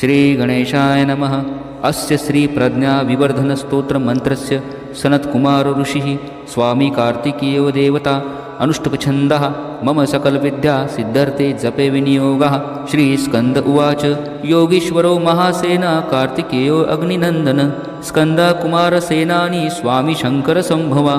श्रीगणेशाय नमः। अस्य श्रीप्रज्ञाविवर्धनस्तोत्रमन्त्रस्य सनत्कुमारऋषिः स्वामी कार्तिकीयो देवता अनुष्टुप्छन्दः मम सकलविद्या सिद्धर्थे जपे विनियोगः। श्रीस्कन्द उवाच योगीश्वरो महासेना कार्तिकेयो अग्निनन्दन स्कन्दकुमारसेनानि स्वामी शङ्करसम्भवा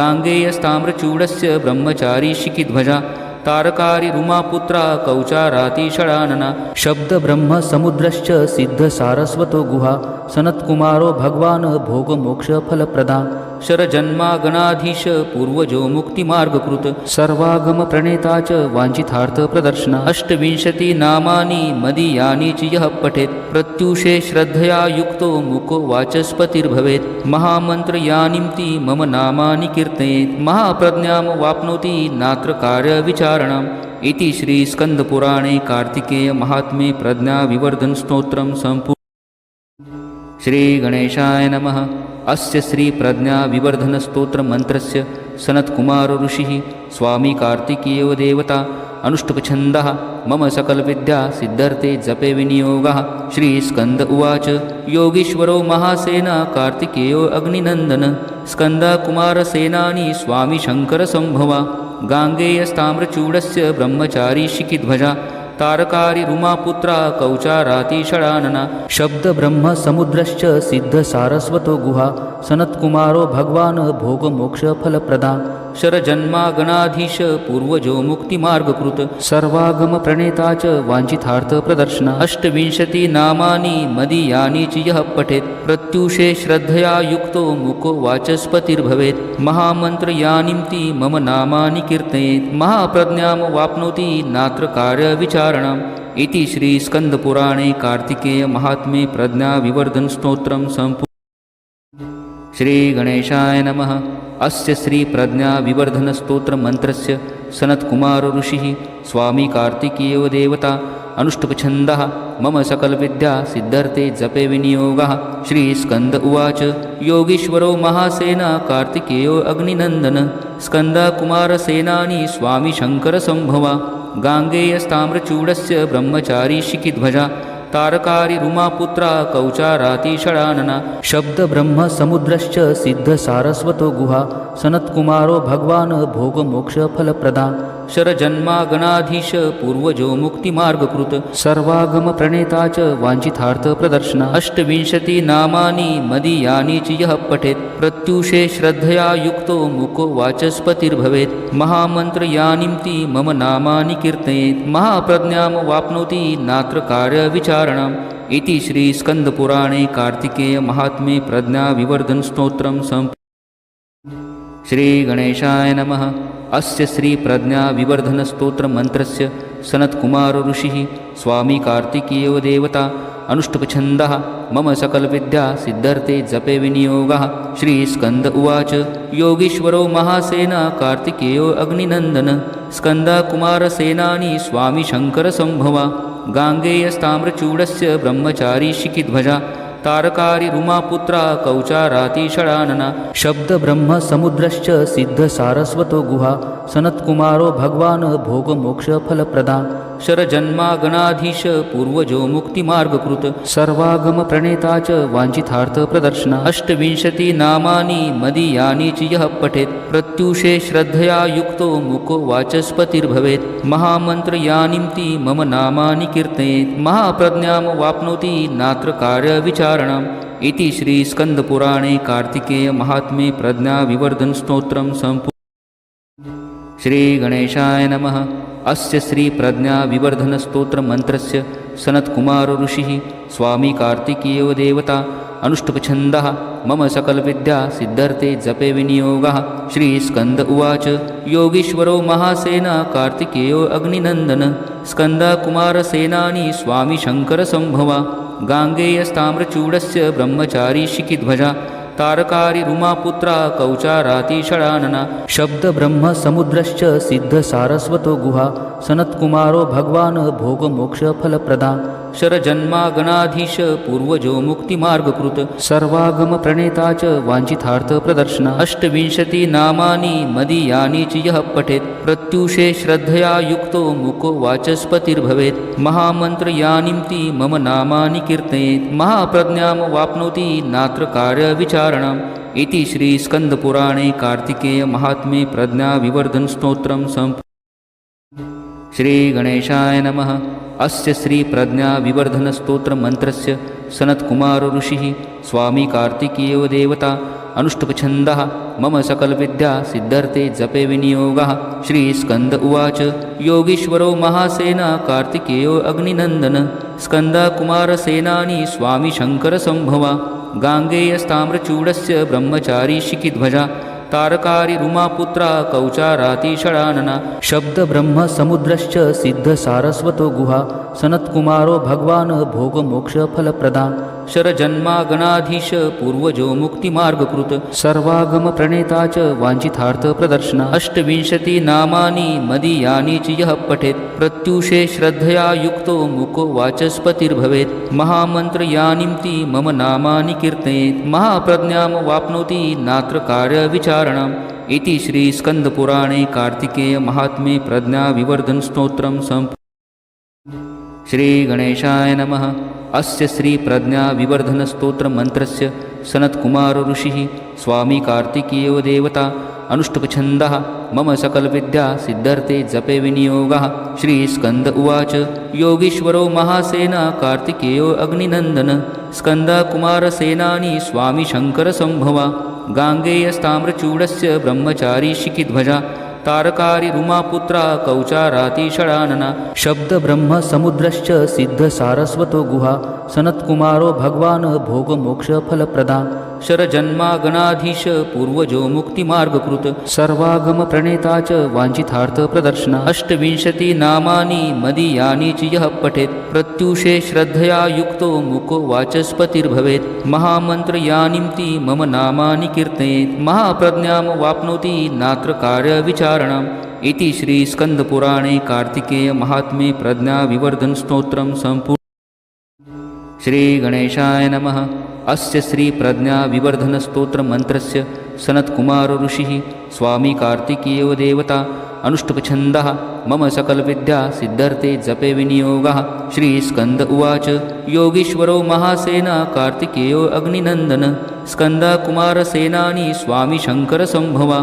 गाङ्गेयस्ताम्रचूडस्य ब्रह्मचारी शिखिध्वजा तारकारी रुमापुत्रा कौचारातिषडानना शब्दब्रह्मसमुद्रश्च सिद्धसारस्वतो गुहा। सनत्कुमारो भगवान् भोगमोक्षफलप्रदा शरजन्मागणाधीश पूर्वजो मुक्तिमार्गकृत। सर्वागमप्रणेता च वाञ्छितार्थप्रदर्शना अष्टविंशति नामानि मदीयानि च यः पठेत्। प्रत्युषे श्रद्धया युक्तो मुको वाचस्पतिर्भवेत्। महामन्त्रयानिं मम नामानि कीर्तयेत्। महाप्रज्ञां वाप्नोति नात्र कार्यविचारणम् इति श्रीस्कन्दपुराणे कार्तिकेयमाहात्म्ये प्रज्ञाविवर्धनस्तोत्रं सम्पू श्रीगणेशाय नमः। अस्य श्रीप्रज्ञाविवर्धनस्तोत्रमन्त्रस्य सनत्कुमारो ऋषिः स्वामी कार्तिकीयो देवता अनुष्टुपछन्दः मम सकलविद्या सिद्धर्थे जपे विनियोगः श्रीस्कन्द उवाच। योगीश्वरो महासेना कार्तिकेयो अग्निनन्दन स्कन्दकुमारसेनानी स्वामी शङ्करसम्भवा गाङ्गेयस्ताम्रचूडस्य ब्रह्मचारी शिखिध्वजा तारकारी रुमापुत्रा कौचारातिषडानना शब्दब्रह्मसमुद्रश्च सिद्धसारस्वतो गुहा सनत्कुमारो भगवान् भोगमोक्षफलप्रदा शरजन्मागणाधीश पूर्वजो मुक्तिमार्गकृत। सर्वागमप्रणेता च वाञ्छितार्थप्रदर्शना अष्टविंशति नामानि मदीयानि च यः पठेत्। प्रत्यूषे श्रद्धया युक्तो मुको वाचस्पतिर्भवेत्। महामन्त्रयानिं मम नामानि कीर्तयेत्। महाप्रज्ञां वाप्नोति नात्र कार्यविचारणम् इति श्रीस्कन्दपुराणे कार्तिकेयमाहात्म्ये प्रज्ञाविवर्धनस्तोत्रं सम्पू श्रीगणेशाय नमः। अस्य श्रीप्रज्ञाविवर्धनस्तोत्रमन्त्रस्य सनत्कुमारो ऋषिः स्वामी कार्तिकीयो देवता अनुष्टुप्छन्दः मम सकलविद्या सिद्धर्थे जपे विनियोगः। श्रीस्कन्द उवाच योगीश्वरो महासेना कार्तिकेयो अग्निनन्दन स्कन्दकुमारसेनानि स्वामी शङ्करसम्भवा गाङ्गेयस्ताम्रचूडस्य ब्रह्मचारी शिखिध्वजा તારકારી રૂમાપુત્રા કૌચારાતિષડાનના શબ્દ બ્રહ્મ સમુદ્રશ્ચ સિદ્ધ સારસ્વતો ગુહા સનતકુમારો ભગવાન ભોગ મોક્ષ ફલપ્રદા शरजन्मागणाधीश पूर्वजो मुक्तिमार्गकृत। सर्वागमप्रणेता च वाञ्छितार्थप्रदर्शना अष्टविंशति नामानि मदीयानि च यः पठेत्। प्रत्युषे श्रद्धया युक्तो मुको वाचस्पतिर्भवेत्। महामन्त्रयानिं मम नामानि कीर्तयेत्। महाप्रज्ञां वाप्नोति नात्र कार्यविचारणम् इति श्रीस्कन्दपुराणे कार्तिकेयमाहात्म्ये प्रज्ञाविवर्धनस्तोत्रं सम्प श्रीगणेशाय नमः। अस्य श्रीप्रज्ञाविवर्धनस्तोत्रमन्त्रस्य सनत्कुमारो ऋषिः स्वामी कार्तिकीयो देवता अनुष्टुपछन्दः मम सकलविद्या सिद्धर्थे जपे विनियोगः। श्रीस्कन्द उवाच योगीश्वरो महासेना कार्तिकेयो अग्निनन्दन स्कन्दकुमारसेनानि स्वामी शङ्करसम्भवा गाङ्गेयस्ताम्रचूडस्य ब्रह्मचारी शिखिध्वजा तारकारी रुमापुत्रा कौचारातिषडानना शब्दब्रह्मसमुद्रश्च सिद्धसारस्वतो गुहा। सनत्कुमारो भगवान् भोगमोक्षफलप्रदा शरजन्मागणाधीश पूर्वजो मुक्तिमार्गकृत। सर्वागमप्रणेता च वाञ्छितार्थप्रदर्शना अष्टविंशति नामानि मदीयानि च यः पठेत्। प्रत्यूषे श्रद्धया युक्तो मुको वाचस्पतिर्भवेत्। महामन्त्रयानिं मम नामानि कीर्तयेत्। महाप्रज्ञां वाप्नोति नात्र कार्यविचारणम्। इति श्रीस्कन्दपुराणे कार्तिकेयमाहात्म्ये प्रज्ञाविवर्धनस्तोत्रं सम्पू श्रीगणेशाय नमः। अस्य श्रीप्रज्ञाविवर्धनस्तोत्रमन्त्रस्य सनत्कुमारो ऋषिः स्वामी कार्तिकीयो देवता अनुष्टुपछन्दः। मम सकलविद्या सिद्धर्थे जपे विनियोगः। श्रीस्कन्द उवाच। योगीश्वरो महासेना कार्तिकेयो अग्निनन्दन। स्कन्दकुमारसेनानि स्वामी शङ्करसम्भवा। गाङ्गेयस्ताम्रचूडस्य ब्रह्मचारी शिखिध्वजा। તારકારી રૂમાપુત્રા કૌચારાતિષડાનના શબ્દ બ્રહ્મ સમુદ્રશ્ચ સિદ્ધ સારસ્વતો ગુહા સનતકુમારો ભગવાન ભોગ મોક્ષ ફલપ્રદા शरजन्मागणाधीश पूर्वजो सर्वागम प्रणेता च वाञ्छितार्थ प्रदर्शन। अष्टविंशति नामानि मदीयानि च यः पठेत्। प्रत्युषे श्रद्धया युक्तो मुको वाचस्पतिर्भवेत्। महामन्त्रयानिं मम नामानि कीर्तयेत्। महाप्रज्ञां वाप्नोति नात्र कार्यविचारणम् इति श्रीस्कन्दपुराणे कार्तिकेयमाहात्म्ये प्रज्ञाविवर्धनस्तोत्रं सम्प श्रीगणेशाय नमः। अस्य श्रीप्रज्ञाविवर्धनस्तोत्रमन्त्रस्य सनत्कुमारो ऋषिः स्वामी कार्तिकेयो देवता अनुष्टुप्छन्दः। मम सकलविद्या सिद्धर्थे जपे विनियोगः। श्रीस्कन्द उवाच। योगीश्वरो महासेना कार्तिकेयो अग्निनन्दन। स्कन्दकुमारसेनानी स्वामी शङ्करसम्भवा। गाङ्गेयस्ताम्रचूडस्य ब्रह्मचारी शिखिध्वजा तारकारी रुमापुत्रा कौचारातिषडानना शब्दब्रह्मसमुद्रश्च सिद्धसारस्वतो गुहा। सनत्कुमारो भगवान् भोगमोक्षफलप्रदा शरजन्मागणाधीश पूर्वजो मुक्तिमार्गकृत। सर्वागमप्रणेता च वाञ्छितार्थप्रदर्शन अष्टविंशति नामानि मदीयानि च यः पठेत्। प्रत्युषे श्रद्धया युक्तो मुको वाचस्पतिर्भवेत्। महामन्त्रयानिं ति मम नामानि कीर्तयेत्। महाप्रज्ञां वाप्नोति नात्र कार्यविचारणम्। इति श्रीस्कन्दपुराणे कार्तिकेयमाहात्म्ये प्रज्ञाविवर्धनस्तोत्रं सम्प श्रीगणेशाय नमः। अस्य श्रीप्रज्ञाविवर्धनस्तोत्रमन्त्रस्य सनत्कुमारो ऋषिः स्वामी कार्तिकेयो देवता अनुष्टुप्छन्दः मम सकलविद्या सिद्धर्थे जपे विनियोगः। श्रीस्कन्द उवाच योगीश्वरो महासेना कार्तिकेयो अग्निनन्दन स्कन्दकुमारसेनानि स्वामी शङ्करसम्भवा गाङ्गेयस्ताम्रचूडस्य ब्रह्मचारी शिखिध्वजा तारकारी रुमापुत्रा कौचारातिषडानना शब्दब्रह्मसमुद्रश्च सिद्धसारस्वतो गुहा। सनत्कुमारो भगवान् भोगमोक्षफलप्रदा शरजन्मागणाधीश पूर्वजो मुक्तिमार्गकृत। सर्वागमप्रणेता च वाञ्छितार्थप्रदर्शन अष्टविंशति नामानि मदीयानि च यः पठेत्। प्रत्युषे श्रद्धया युक्तो मुको वाचस्पतिर्भवेत्। महामन्त्रयानिं ति मम नामानि कीर्तयेत्। महाप्रज्ञां वाप्नोति नात्र कार्यविचारणम् इति श्रीस्कन्दपुराणे कार्तिकेयमाहात्म्ये प्रज्ञाविवर्धनस्तोत्रं सम्पूर्ण श्रीगणेशाय नमः। अस्य श्रीप्रज्ञाविवर्धनस्तोत्रमन्त्रस्य सनत्कुमारो ऋषिः स्वामी कार्तिकेयो देवता अनुष्टुप्छन्दः मम सकलविद्या सिद्धर्थे जपे विनियोगः श्रीस्कन्द उवाच। योगीश्वरो महासेना कार्तिकेयो अग्निनन्दन। स्कन्दकुमारसेनानी स्वामी शङ्करसम्भवा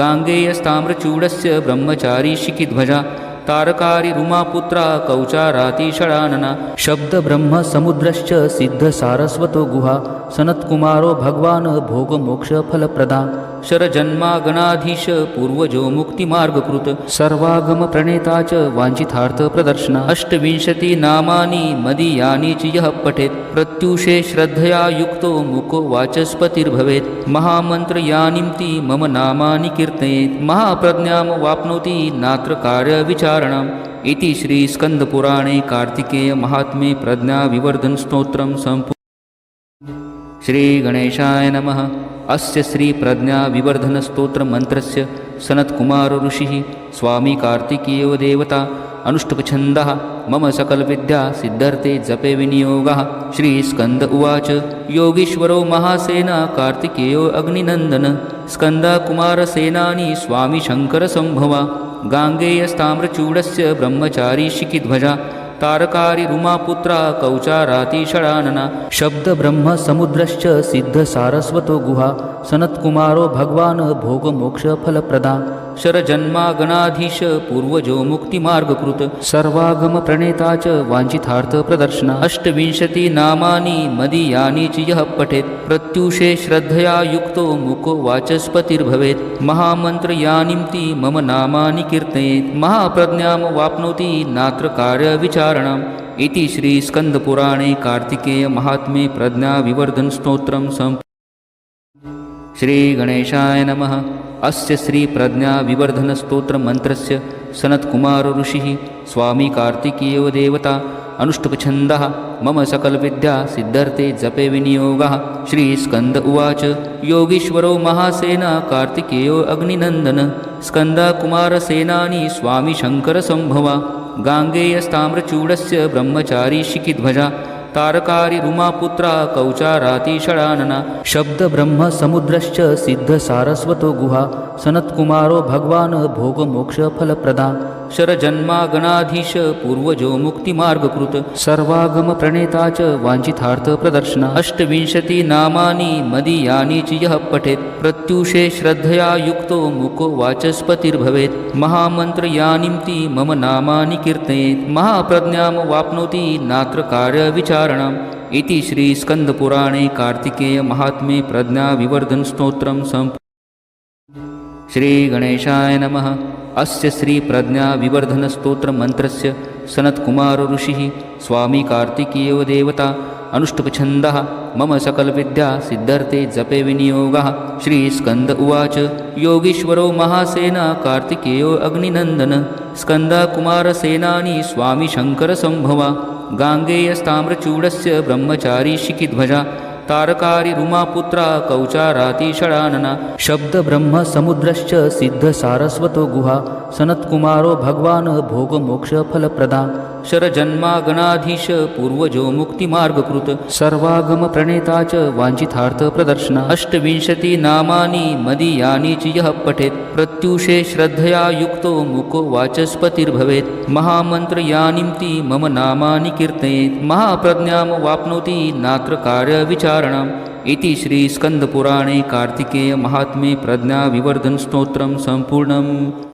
गाङ्गेयस्ताम्रचूडस्य ब्रह्मचारी शिखिध्वजा तारकारी रुमापुत्रा कौचारातिषडानना शब्दब्रह्मसमुद्रश्च सिद्धसारस्वतो गुहा सनत्कुमारो भगवान् भोगमोक्षफलप्रदा शरजन्मागणाधीश पूर्वजो मुक्तिमार्गकृत। सर्वागमप्रणेता च वाञ्छितार्थप्रदर्शन अष्टविंशति नामानि मदीयानि च यः पठेत्। प्रत्युषे श्रद्धया युक्तो मुको वाचस्पतिर्भवेत्। महामन्त्रयानिं ति मम नामानि कीर्तयेत्। महाप्रज्ञां वाप्नोति नात्र कार्यविचारणम् इति श्रीस्कन्दपुराणे कार्तिकेयमाहात्म्ये प्रज्ञाविवर्धनस्तोत्रं सम्पू श्रीगणेशाय नमः। अस्य श्रीप्रज्ञाविवर्धनस्तोत्रमन्त्रस्य सनत्कुमारो ऋषिः स्वामी कार्तिकेयो देवता अनुष्टुप्छन्दः मम सकलविद्या सिद्धर्थे जपे विनियोगः। श्रीस्कन्द उवाच योगीश्वरो महासेना कार्तिकेयो अग्निनन्दन स्कन्दकुमारसेनानी स्वामी शङ्करसम्भवा गाङ्गेयस्ताम्रचूडस्य ब्रह्मचारी शिखिध्वजा तारकारी रुमापुत्रा कौचारातिषडानना शब्दब्रह्मसमुद्रश्च सिद्धसारस्वतो गुहा। सनत्कुमारो भगवान् भोगमोक्षफलप्रदा शरजन्मागणाधीश पूर्वजो मुक्तिमार्गकृत। सर्वागमप्रणेता च वाञ्छितार्थप्रदर्शन अष्टविंशति नामानि मदीयानि च यः पठेत्। प्रत्युषे श्रद्धया युक्तो मुको वाचस्पतिर्भवेत्। महामन्त्रयानिंति मम नामानि कीर्तयेत्। महाप्रज्ञां वाप्नोति नात्र कार्यविचारणाम् इति श्रीस्कन्दपुराणे कार्तिकेयमाहात्म्ये प्रज्ञाविवर्धनस्तोत्रं सम्प श्रीगणेशाय नमः। अस्य श्रीप्रज्ञाविवर्धनस्तोत्रमन्त्रस्य सनत्कुमारो ऋषिः स्वामी कार्तिकेयो देवता अनुष्टुप्छन्दः मम सकलविद्या सिद्धर्थे जपे विनियोगः श्रीस्कन्द उवाच। योगीश्वरो महासेना कार्तिकेयो अग्निनन्दन स्कन्दकुमारसेनानी स्वामी शङ्करसम्भवा गाङ्गेयस्ताम्रचूडस्य ब्रह्मचारी शिखिध्वजा તારકારી રૂમાપુત્રા કૌચારાતિષડાનના શબ્દ બ્રહ્મ સમુદ્રશ્ચ સિદ્ધ સારસ્વતો ગુહા સનતકુમારો ભગવાન ભોગ મોક્ષ ફલપ્રદા शरजन्मागणाधीश पूर्वजो मुक्तिमार्गकृत। सर्वागमप्रणेता च वाञ्छितार्थप्रदर्शना अष्टविंशति नामानि मदीयानि च यः पठेत्। प्रत्यूषे श्रद्धया युक्तो मुको वाचस्पतिर्भवेत्। महामन्त्रयानिं मम नामानि कीर्तयेत्। महाप्रज्ञां वाप्नोति नात्र कार्यविचारणम् इति कार्तिकेयमाहात्म्ये प्रज्ञाविवर्धनस्तोत्रं सम्प श्रीगणेशाय नमः। अस्य श्रीप्रज्ञाविवर्धनस्तोत्रमन्त्रस्य सनत्कुमारऋषिः स्वामी कार्तिकेयो देवता अनुष्टुप्छन्दः मम सकलविद्या सिद्धर्थे जपे विनियोगः। श्रीस्कन्द उवाच योगीश्वरो महासेना कार्तिकेयो अग्निनन्दन स्कन्दकुमारसेनानी स्वामी शङ्करसम्भवा गाङ्गेयस्ताम्रचूडस्य ब्रह्मचारी शिखिध्वजा तारकारी रुमापुत्रा कौचारातिषडानना शब्दब्रह्मसमुद्रश्च सिद्धसारस्वतो गुहा सनत्कुमारो भगवान् भोगमोक्षफलप्रदा शरजन्मागणाधीश पूर्वजो मुक्तिमार्गकृत। सर्वागमप्रणेता च वाञ्छितार्थप्रदर्शना अष्टविंशति नामानि मदीयानि च यः पठेत्। प्रत्यूषे श्रद्धया युक्तो मुको वाचस्पतिर्भवेत्। महामन्त्रयानिं मम नामानि कीर्तयेत्। महाप्रज्ञां वाप्नोति नात्र कार्यविचारणम् इति श्रीस्कन्दपुराणे कार्तिकेयमहात्म्ये प्रज्ञाविवर्धनस्तोत्रं सम्पूर्णम्।